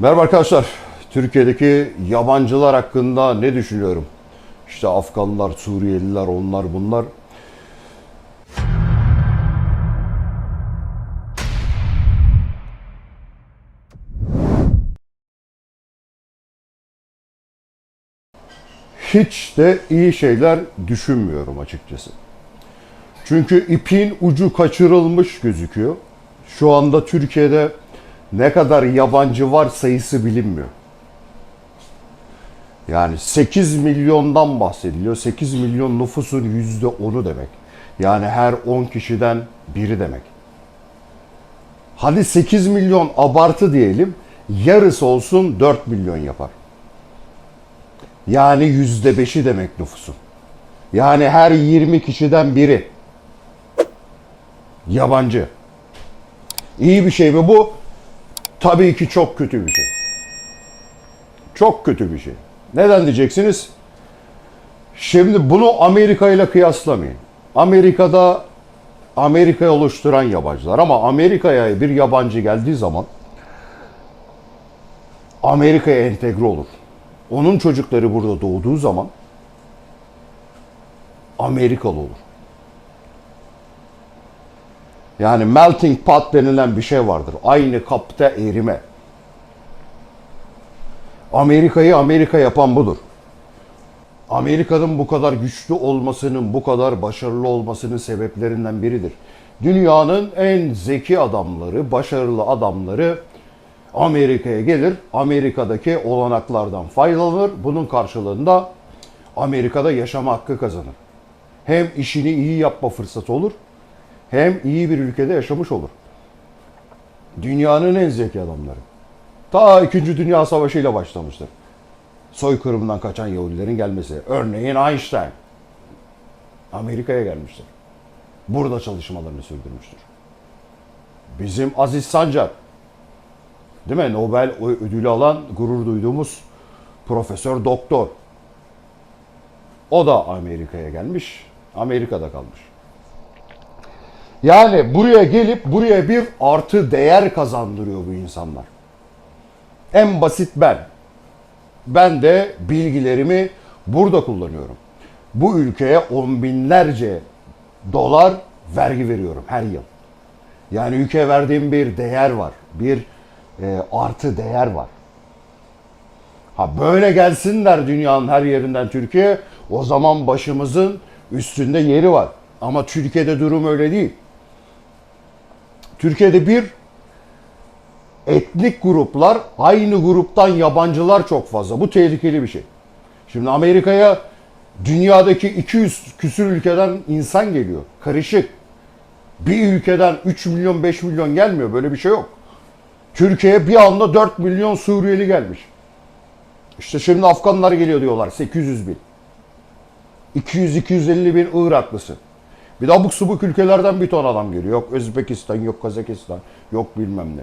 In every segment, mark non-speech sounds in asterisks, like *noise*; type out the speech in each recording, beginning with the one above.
Merhaba arkadaşlar. Türkiye'deki yabancılar hakkında ne düşünüyorum? İşte Afganlar, Suriyeliler, onlar bunlar. Hiç de iyi şeyler düşünmüyorum açıkçası. Çünkü ipin ucu kaçırılmış gözüküyor. Şu anda Türkiye'de ne kadar yabancı var sayısı bilinmiyor. Yani 8 milyondan bahsediliyor. 8 milyon nüfusun %10'u demek. Yani her 10 kişiden biri demek. Hadi 8 milyon abartı diyelim. Yarısı olsun 4 milyon yapar. Yani %5'i demek nüfusun. Yani her 20 kişiden biri. Yabancı. İyi bir şey mi bu? Tabii ki çok kötü bir şey. Çok kötü bir şey. Neden diyeceksiniz? Şimdi bunu Amerika ile kıyaslamayın. Amerika'da Amerika'yı oluşturan yabancılar ama Amerika'ya bir yabancı geldiği zaman Amerika'ya entegre olur. Onun çocukları burada doğduğu zaman Amerikalı olur. Yani melting pot denilen bir şey vardır. Aynı kapta erime. Amerika'yı Amerika yapan budur. Amerika'nın bu kadar güçlü olmasının, bu kadar başarılı olmasının sebeplerinden biridir. Dünyanın en zeki adamları, başarılı adamları Amerika'ya gelir, Amerika'daki olanaklardan faydalanır. Bunun karşılığında Amerika'da yaşama hakkı kazanır. Hem işini iyi yapma fırsatı olur, hem iyi bir ülkede yaşamış olur. Dünyanın en zeki adamları. Ta 2. Dünya Savaşı ile başlamıştır. Soykırımdan kaçan Yahudilerin gelmesi. Örneğin Einstein. Amerika'ya gelmiştir. Burada çalışmalarını sürdürmüştür. Bizim Aziz Sancar. Değil mi? Nobel ödülü alan gurur duyduğumuz profesör doktor. O da Amerika'ya gelmiş. Amerika'da kalmış. Yani buraya gelip buraya bir artı değer kazandırıyor bu insanlar. En basit ben. Ben de bilgilerimi burada kullanıyorum. Bu ülkeye on binlerce dolar vergi veriyorum her yıl. Yani ülkeye verdiğim bir değer var. Bir e, artı değer var. Ha böyle gelsinler dünyanın her yerinden Türkiye o zaman başımızın üstünde yeri var. Ama Türkiye'de durum öyle değil. Türkiye'de bir etnik gruplar, aynı gruptan yabancılar çok fazla. Bu tehlikeli bir şey. Şimdi Amerika'ya dünyadaki 200 küsür ülkeden insan geliyor. Karışık. Bir ülkeden 3 milyon 5 milyon gelmiyor. Böyle bir şey yok. Türkiye'ye bir anda 4 milyon Suriyeli gelmiş. İşte şimdi Afganlar geliyor diyorlar 800 bin. 200-250 bin Iraklısı. Bir de abuk subuk ülkelerden bir ton adam geliyor. Yok Özbekistan, yok Kazakistan, yok bilmem ne.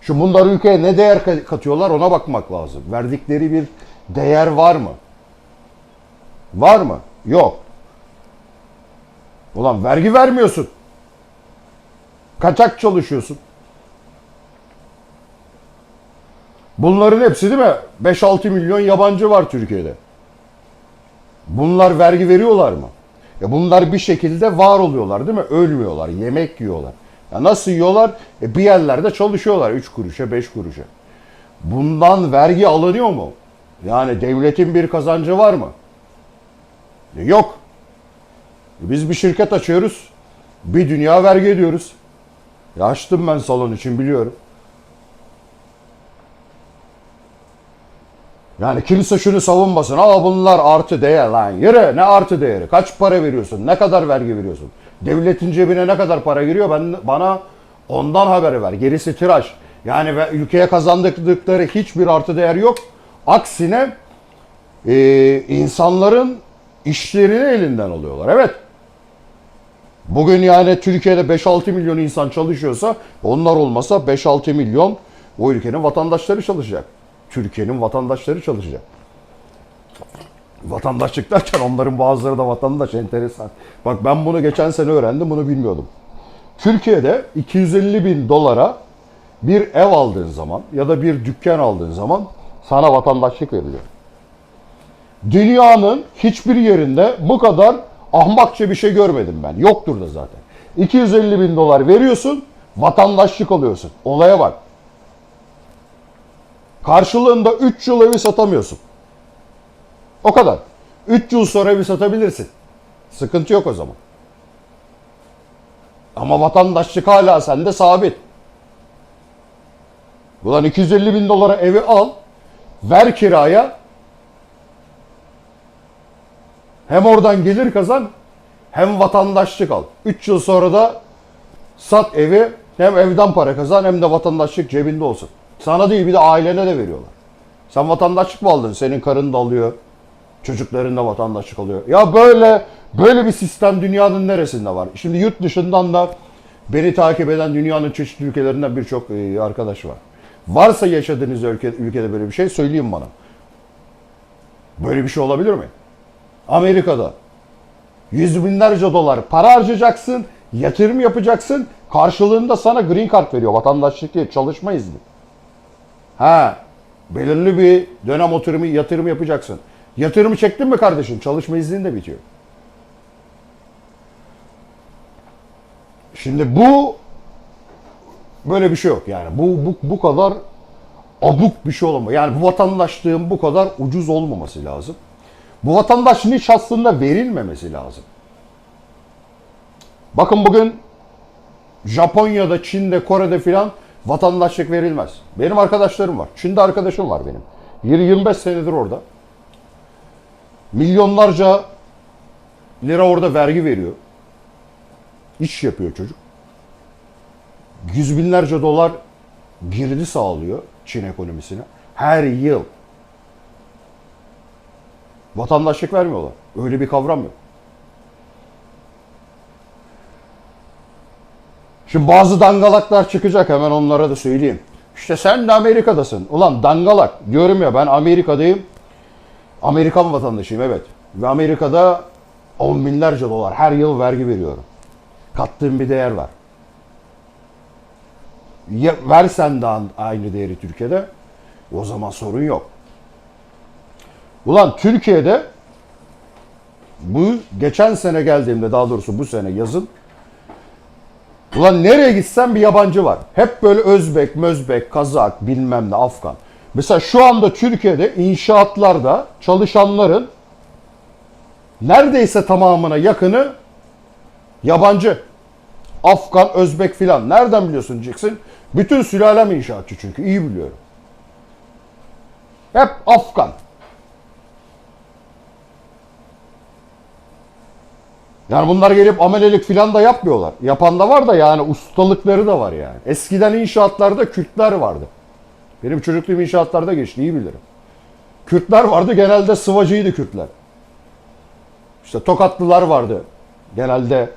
Şu bunlar ülkeye ne değer katıyorlar ona bakmak lazım. Verdikleri bir değer var mı? Var mı? Yok. Ulan vergi vermiyorsun. Kaçak çalışıyorsun. Bunların hepsi değil mi? 5-6 milyon yabancı var Türkiye'de. Bunlar vergi veriyorlar mı? Ya bunlar bir şekilde var oluyorlar değil mi? Ölmüyorlar, yemek yiyorlar. Ya nasıl yiyorlar? E bir yerlerde çalışıyorlar 3 kuruşa, 5 kuruşa. Bundan vergi alınıyor mu? Yani devletin bir kazancı var mı? E yok. E biz bir şirket açıyoruz. Bir dünya vergi ediyoruz. Ya açtım ben salon için biliyorum. Yani kimse şunu savunmasın. Aa bunlar artı değer lan. Yürü ne artı değeri? Kaç para veriyorsun? Ne kadar vergi veriyorsun? Devletin cebine ne kadar para giriyor? Ben bana ondan haber ver. Gerisi tiraj. Yani ve ülkeye kazandıkları hiçbir artı değer yok. Aksine e, insanların işlerini elinden alıyorlar. Evet. Bugün yani Türkiye'de 5-6 milyon insan çalışıyorsa onlar olmasa 5-6 milyon o ülkenin vatandaşları çalışacak. Türkiye'nin vatandaşları çalışacak. Vatandaşlık derken onların bazıları da vatandaş enteresan. Bak ben bunu geçen sene öğrendim bunu bilmiyordum. Türkiye'de 250 bin dolara bir ev aldığın zaman ya da bir dükkan aldığın zaman sana vatandaşlık veriliyor. Dünyanın hiçbir yerinde bu kadar ahmakça bir şey görmedim ben. Yoktur da zaten. 250 bin dolar veriyorsun, vatandaşlık alıyorsun. Olaya bak. Karşılığında 3 yıl evi satamıyorsun. O kadar. 3 yıl sonra evi satabilirsin. Sıkıntı yok o zaman. Ama vatandaşlık hala sende sabit. Ulan 250 bin dolara evi al, ver kiraya, hem oradan gelir kazan, hem vatandaşlık al. 3 yıl sonra da sat evi, hem evden para kazan hem de vatandaşlık cebinde olsun. Sana değil bir de ailene de veriyorlar. Sen vatandaşlık mı aldın? Senin karın da alıyor. Çocukların da vatandaşlık alıyor. Ya böyle böyle bir sistem dünyanın neresinde var? Şimdi yurt dışından da beni takip eden dünyanın çeşitli ülkelerinden birçok e, arkadaş var. Varsa yaşadığınız ülke, ülkede böyle bir şey söyleyin bana. Böyle bir şey olabilir mi? Amerika'da yüz binlerce dolar para harcayacaksın, yatırım yapacaksın, karşılığında sana green card veriyor, vatandaşlık değil, çalışma izni. Ha, belirli bir dönem oturumu, yatırım yapacaksın. Yatırımı çektin mi kardeşim? Çalışma iznin de bitiyor. Şimdi bu böyle bir şey yok yani. Bu bu bu kadar abuk bir şey olamaz. Yani bu vatandaşlığın bu kadar ucuz olmaması lazım. Bu vatandaşlığın hiç aslında verilmemesi lazım. Bakın bugün Japonya'da, Çin'de, Kore'de filan vatandaşlık verilmez. Benim arkadaşlarım var. Çin'de arkadaşım var benim. 20-25 senedir orada. Milyonlarca lira orada vergi veriyor. İş yapıyor çocuk. Yüz binlerce dolar girdi sağlıyor Çin ekonomisine. Her yıl. Vatandaşlık vermiyorlar. Öyle bir kavram yok. Şimdi bazı dangalaklar çıkacak hemen onlara da söyleyeyim. İşte sen de Amerika'dasın. Ulan dangalak diyorum ya ben Amerika'dayım. Amerikan vatandaşıyım evet. Ve Amerika'da on binlerce dolar her yıl vergi veriyorum. Kattığım bir değer var. Ya, versen de aynı değeri Türkiye'de o zaman sorun yok. Ulan Türkiye'de bu geçen sene geldiğimde daha doğrusu bu sene yazın Ulan nereye gitsen bir yabancı var. Hep böyle Özbek, Mözbek, Kazak, bilmem ne, Afgan. Mesela şu anda Türkiye'de inşaatlarda çalışanların neredeyse tamamına yakını yabancı. Afgan, Özbek filan. Nereden biliyorsun diyeceksin? Bütün sülalem inşaatçı çünkü. iyi biliyorum. Hep Afgan. Yani bunlar gelip amelelik filan da yapmıyorlar. Yapan da var da yani ustalıkları da var yani. Eskiden inşaatlarda Kürtler vardı. Benim çocukluğum inşaatlarda geçti iyi bilirim. Kürtler vardı genelde sıvacıydı Kürtler. İşte Tokatlılar vardı. Genelde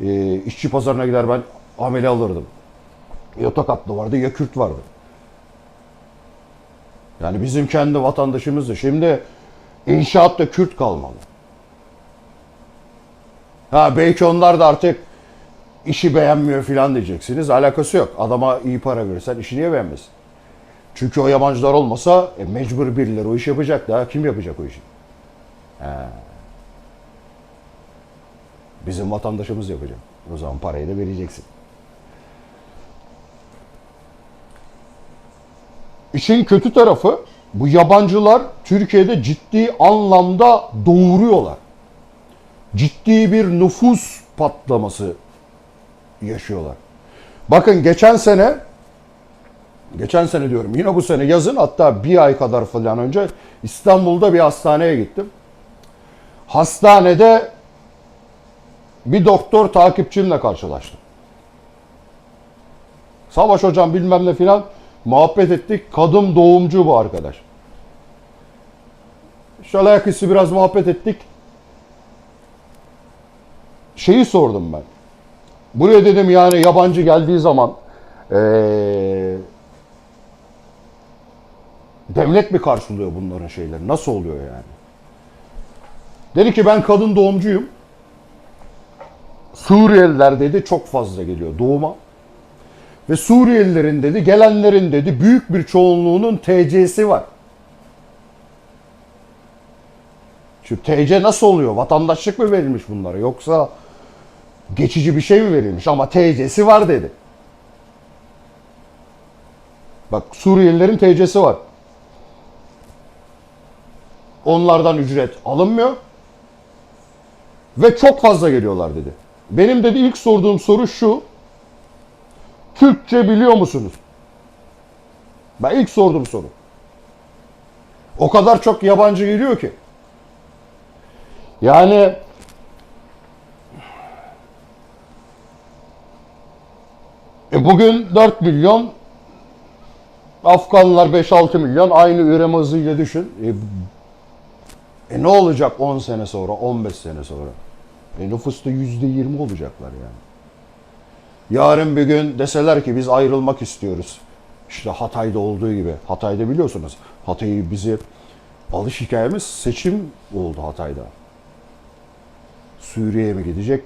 e, işçi pazarına gider ben amele alırdım. Ya Tokatlı vardı ya Kürt vardı. Yani bizim kendi vatandaşımızdı. Şimdi inşaatta Kürt kalmalı. Ha belki onlar da artık işi beğenmiyor filan diyeceksiniz. Alakası yok. Adama iyi para verirsen işi niye beğenmesin? Çünkü o yabancılar olmasa e, mecbur birileri o iş yapacak da kim yapacak o işi? Ha. Bizim vatandaşımız yapacak. O zaman parayı da vereceksin. İşin kötü tarafı bu yabancılar Türkiye'de ciddi anlamda doğuruyorlar. Ciddi bir nüfus patlaması yaşıyorlar. Bakın geçen sene geçen sene diyorum yine bu sene yazın hatta bir ay kadar falan önce İstanbul'da bir hastaneye gittim. Hastanede bir doktor takipçimle karşılaştım. Savaş hocam bilmem ne filan muhabbet ettik. Kadın doğumcu bu arkadaş. Şöyle ayaküstü biraz muhabbet ettik. Şeyi sordum ben. Buraya dedim yani yabancı geldiği zaman eee, devlet mi karşılıyor bunların şeyleri? Nasıl oluyor yani? Dedi ki ben kadın doğumcuyum. Suriyeliler dedi çok fazla geliyor doğuma. Ve Suriyelilerin dedi, gelenlerin dedi büyük bir çoğunluğunun TC'si var. Şu TC nasıl oluyor? Vatandaşlık mı verilmiş bunlara yoksa geçici bir şey mi verilmiş? Ama TC'si var dedi. Bak Suriyelilerin TC'si var. Onlardan ücret alınmıyor. Ve çok fazla geliyorlar dedi. Benim dedi ilk sorduğum soru şu. Türkçe biliyor musunuz? Ben ilk sorduğum soru. O kadar çok yabancı geliyor ki. Yani e bugün 4 milyon Afganlar 5-6 milyon aynı üreme hızıyla düşün. E, e ne olacak 10 sene sonra, 15 sene sonra? E nüfusta %20 olacaklar yani. Yarın bir gün deseler ki biz ayrılmak istiyoruz. İşte Hatay'da olduğu gibi. Hatay'da biliyorsunuz Hatay'ı bizi alış hikayemiz seçim oldu Hatay'da. Suriye'ye mi gidecek,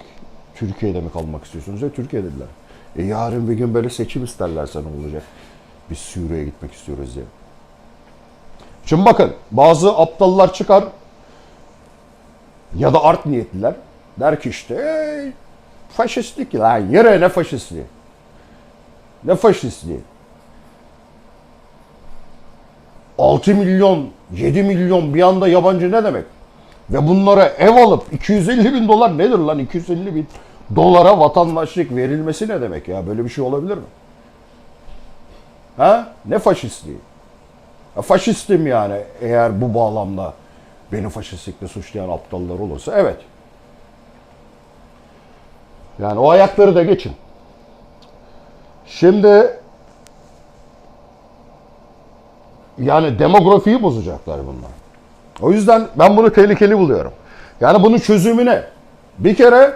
Türkiye'de mi kalmak istiyorsunuz? E Türkiye dediler. E yarın bir gün böyle seçim isterlerse ne olacak? Biz Suriye'ye gitmek istiyoruz diye. Şimdi bakın bazı aptallar çıkar ya da art niyetliler der ki işte "Ey, faşistlik lan yere ne faşistliği. Ne faşistliği. 6 milyon, 7 milyon bir anda yabancı ne demek? Ve bunlara ev alıp 250 bin dolar nedir lan 250 bin dolara vatandaşlık verilmesi ne demek ya? Böyle bir şey olabilir mi? Ha? Ne faşistliği? Ya faşistim yani eğer bu bağlamda beni faşistlikle suçlayan aptallar olursa evet. Yani o ayakları da geçin. Şimdi yani demografiyi bozacaklar bunlar. O yüzden ben bunu tehlikeli buluyorum. Yani bunun çözümü ne? Bir kere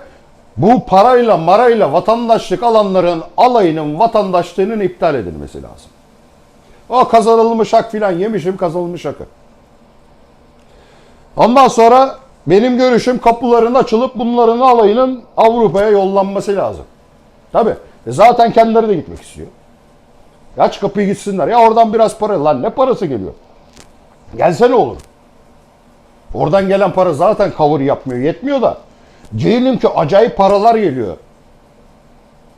bu parayla marayla vatandaşlık alanların alayının vatandaşlığının iptal edilmesi lazım. O kazanılmış hak filan yemişim kazanılmış hakı. Ondan sonra benim görüşüm kapıların açılıp bunların alayının Avrupa'ya yollanması lazım. Tabi. E zaten kendileri de gitmek istiyor. Aç kapıyı gitsinler. Ya oradan biraz para. Lan ne parası geliyor? Gelse ne olur? Oradan gelen para zaten cover yapmıyor. Yetmiyor da. Diyelim ki acayip paralar geliyor.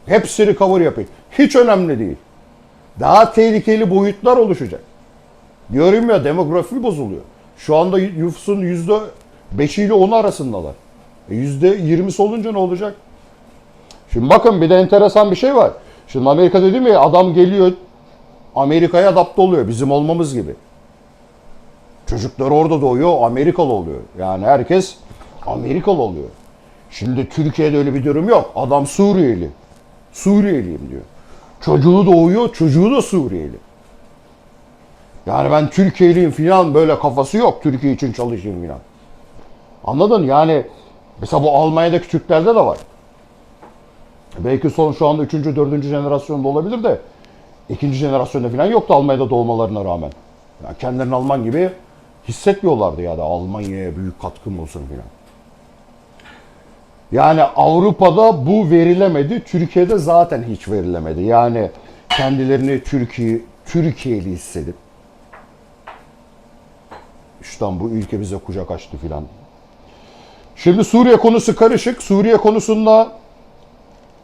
Hepsini cover yapayım. Hiç önemli değil. Daha tehlikeli boyutlar oluşacak. Diyorum ya demografi bozuluyor. Şu anda nüfusun yüzde beşiyle onu arasındalar. E yüzde yirmisi olunca ne olacak? Şimdi bakın bir de enteresan bir şey var. Şimdi Amerika dedim ya adam geliyor Amerika'ya adapte oluyor bizim olmamız gibi. Çocuklar orada doğuyor Amerikalı oluyor. Yani herkes Amerikalı oluyor. Şimdi Türkiye'de öyle bir durum yok. Adam Suriyeli. Suriyeliyim diyor. Çocuğu doğuyor, çocuğu da Suriyeli. Yani ben Türkiye'liyim filan böyle kafası yok. Türkiye için çalışayım filan. Anladın? Yani mesela bu Almanya'daki Türklerde de var. Belki son şu anda 3. 4. jenerasyonda olabilir de ikinci jenerasyonda falan yoktu Almanya'da doğmalarına rağmen. Yani kendilerini Alman gibi hissetmiyorlardı ya da Almanya'ya büyük katkım olsun filan. Yani Avrupa'da bu verilemedi. Türkiye'de zaten hiç verilemedi. Yani kendilerini Türkiye Türkiye'li hissedip İşte bu ülke bize kucak açtı filan. Şimdi Suriye konusu karışık. Suriye konusunda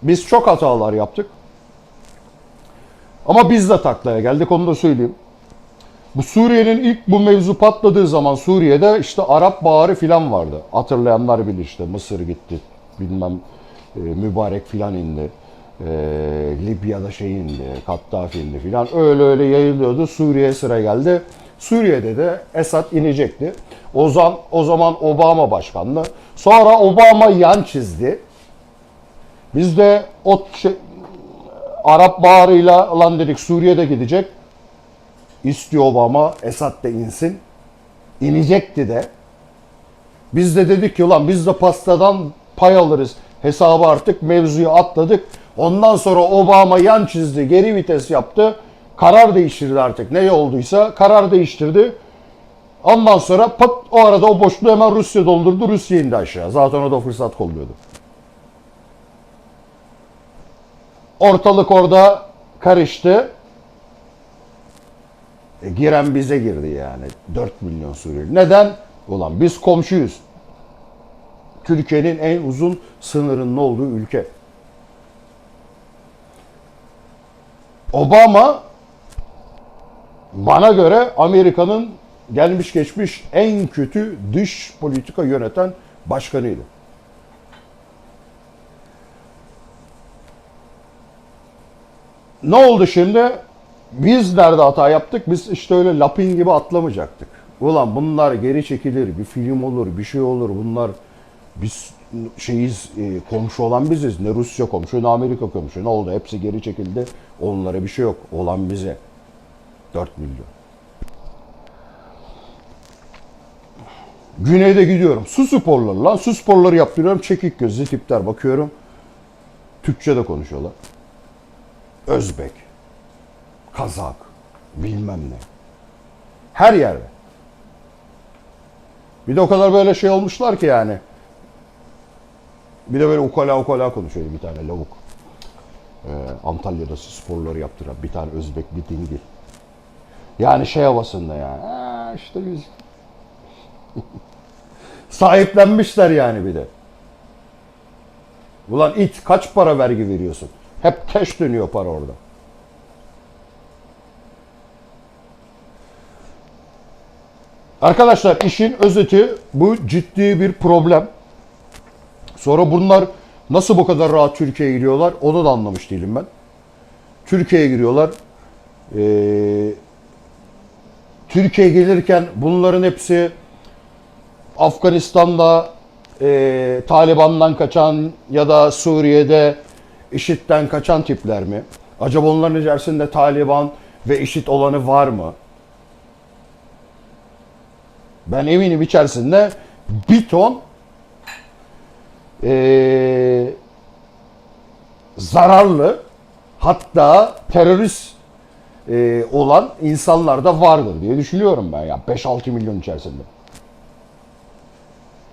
biz çok hatalar yaptık. Ama biz de taklaya geldik onu da söyleyeyim. Bu Suriye'nin ilk bu mevzu patladığı zaman Suriye'de işte Arap Baharı filan vardı. Hatırlayanlar bilir işte Mısır gitti bilmem e, mübarek filan indi. E, Libya'da şey indi, Kaddafi indi filan. Öyle öyle yayılıyordu. Suriye sıra geldi. Suriye'de de Esad inecekti. O zaman, o zaman Obama başkandı. Sonra Obama yan çizdi. Biz de o şey, Arap Baharı'yla lan dedik Suriye'de gidecek. İstiyor Obama Esad da insin. İnecekti de. Biz de dedik ki ulan biz de pastadan pay alırız. Hesabı artık mevzuyu atladık. Ondan sonra Obama yan çizdi, geri vites yaptı. Karar değiştirdi artık. Ne olduysa karar değiştirdi. Ondan sonra pat o arada o boşluğu hemen Rusya doldurdu. Rusya indi aşağı. Zaten o da fırsat kolluyordu. Ortalık orada karıştı. E, giren bize girdi yani. 4 milyon Suriyeli. Neden? Ulan biz komşuyuz. Türkiye'nin en uzun sınırının olduğu ülke. Obama bana göre Amerika'nın gelmiş geçmiş en kötü dış politika yöneten başkanıydı. Ne oldu şimdi? Biz nerede hata yaptık? Biz işte öyle lapin gibi atlamayacaktık. Ulan bunlar geri çekilir, bir film olur, bir şey olur. Bunlar biz şeyiz, e, komşu olan biziz. Ne Rusya komşu, ne Amerika komşu. Ne oldu? Hepsi geri çekildi. Onlara bir şey yok. Olan bize. 4 milyon. Güneyde gidiyorum. Su sporları lan. Su sporları yaptırıyorum. Çekik gözlü tipler bakıyorum. Türkçe de konuşuyorlar. Özbek, Kazak, bilmem ne. Her yerde. Bir de o kadar böyle şey olmuşlar ki yani. Bir de böyle ukala ukala konuşuyor bir tane lavuk. Ee, Antalya'da sporları yaptıran bir tane Özbek bir dingil. Yani şey havasında yani. Ha, işte biz *laughs* sahiplenmişler yani bir de. Ulan it kaç para vergi veriyorsun? Hep cash dönüyor para orada. Arkadaşlar işin özeti bu ciddi bir problem. Sonra bunlar nasıl bu kadar rahat Türkiye'ye giriyorlar onu da anlamış değilim ben. Türkiye'ye giriyorlar. Ee, Türkiye'ye gelirken bunların hepsi Afganistan'da e, Taliban'dan kaçan ya da Suriye'de IŞİD'den kaçan tipler mi? Acaba onların içerisinde Taliban ve IŞİD olanı var mı? Ben eminim içerisinde bir ton e, zararlı hatta terörist e, olan insanlar da vardır diye düşünüyorum ben ya 5-6 milyon içerisinde.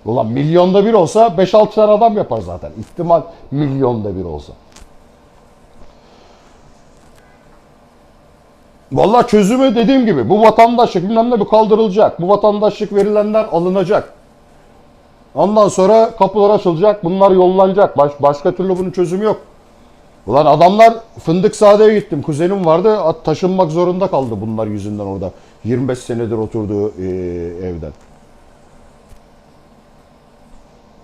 Ulan milyonda bir olsa 5-6 tane adam yapar zaten. İhtimal milyonda bir olsa. Vallahi çözümü dediğim gibi bu vatandaşlık bilmem ne bu kaldırılacak. Bu vatandaşlık verilenler alınacak. Ondan sonra kapılar açılacak. Bunlar yollanacak. Baş, başka türlü bunun çözümü yok. Ulan adamlar Fındık Sade'ye gittim. Kuzenim vardı. Taşınmak zorunda kaldı bunlar yüzünden orada. 25 senedir oturduğu e, evden.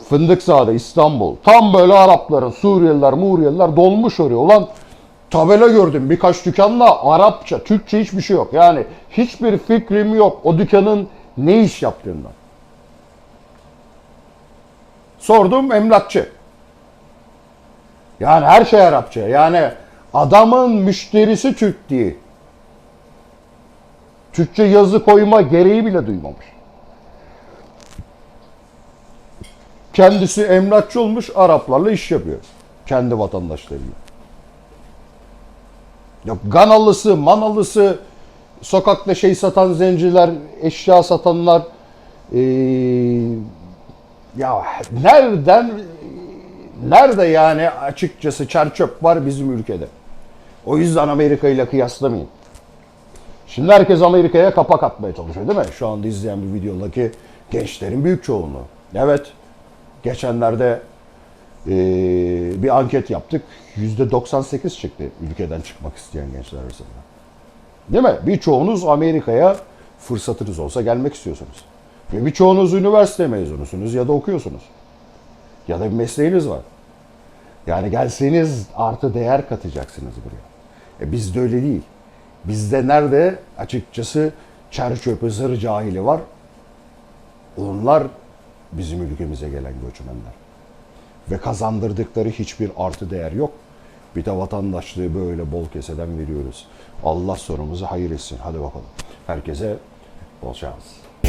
Fındıkzade, İstanbul. Tam böyle Arapların, Suriyeliler, Muriyeliler dolmuş oraya. Ulan tabela gördüm birkaç dükkanla Arapça, Türkçe hiçbir şey yok. Yani hiçbir fikrim yok o dükkanın ne iş yaptığından. Sordum emlakçı. Yani her şey Arapça. Yani adamın müşterisi Türk değil. Türkçe yazı koyma gereği bile duymamış. Kendisi emlakçı olmuş Araplarla iş yapıyor. Kendi vatandaşlarıyla. Yok Ganalısı, Manalısı, sokakta şey satan zenciler, eşya satanlar ee, ya nereden nerede yani açıkçası çerçöp var bizim ülkede. O yüzden Amerika ile kıyaslamayın. Şimdi herkes Amerika'ya kapak atmaya çalışıyor değil mi? Şu anda izleyen bir videodaki gençlerin büyük çoğunluğu. Evet. Geçenlerde eee, bir anket yaptık. %98 çıktı ülkeden çıkmak isteyen gençler arasında. Değil mi? Birçoğunuz Amerika'ya fırsatınız olsa gelmek istiyorsunuz. Ve birçoğunuz üniversite mezunusunuz ya da okuyorsunuz. Ya da bir mesleğiniz var. Yani gelseniz artı değer katacaksınız buraya. E bizde öyle değil. Bizde nerede açıkçası çer çöpü zır cahili var. Onlar bizim ülkemize gelen göçmenler. Ve kazandırdıkları hiçbir artı değer yok. Bir de vatandaşlığı böyle bol keseden veriyoruz. Allah sonumuzu hayır etsin. Hadi bakalım. Herkese bol şans.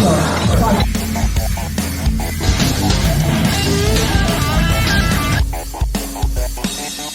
Fight.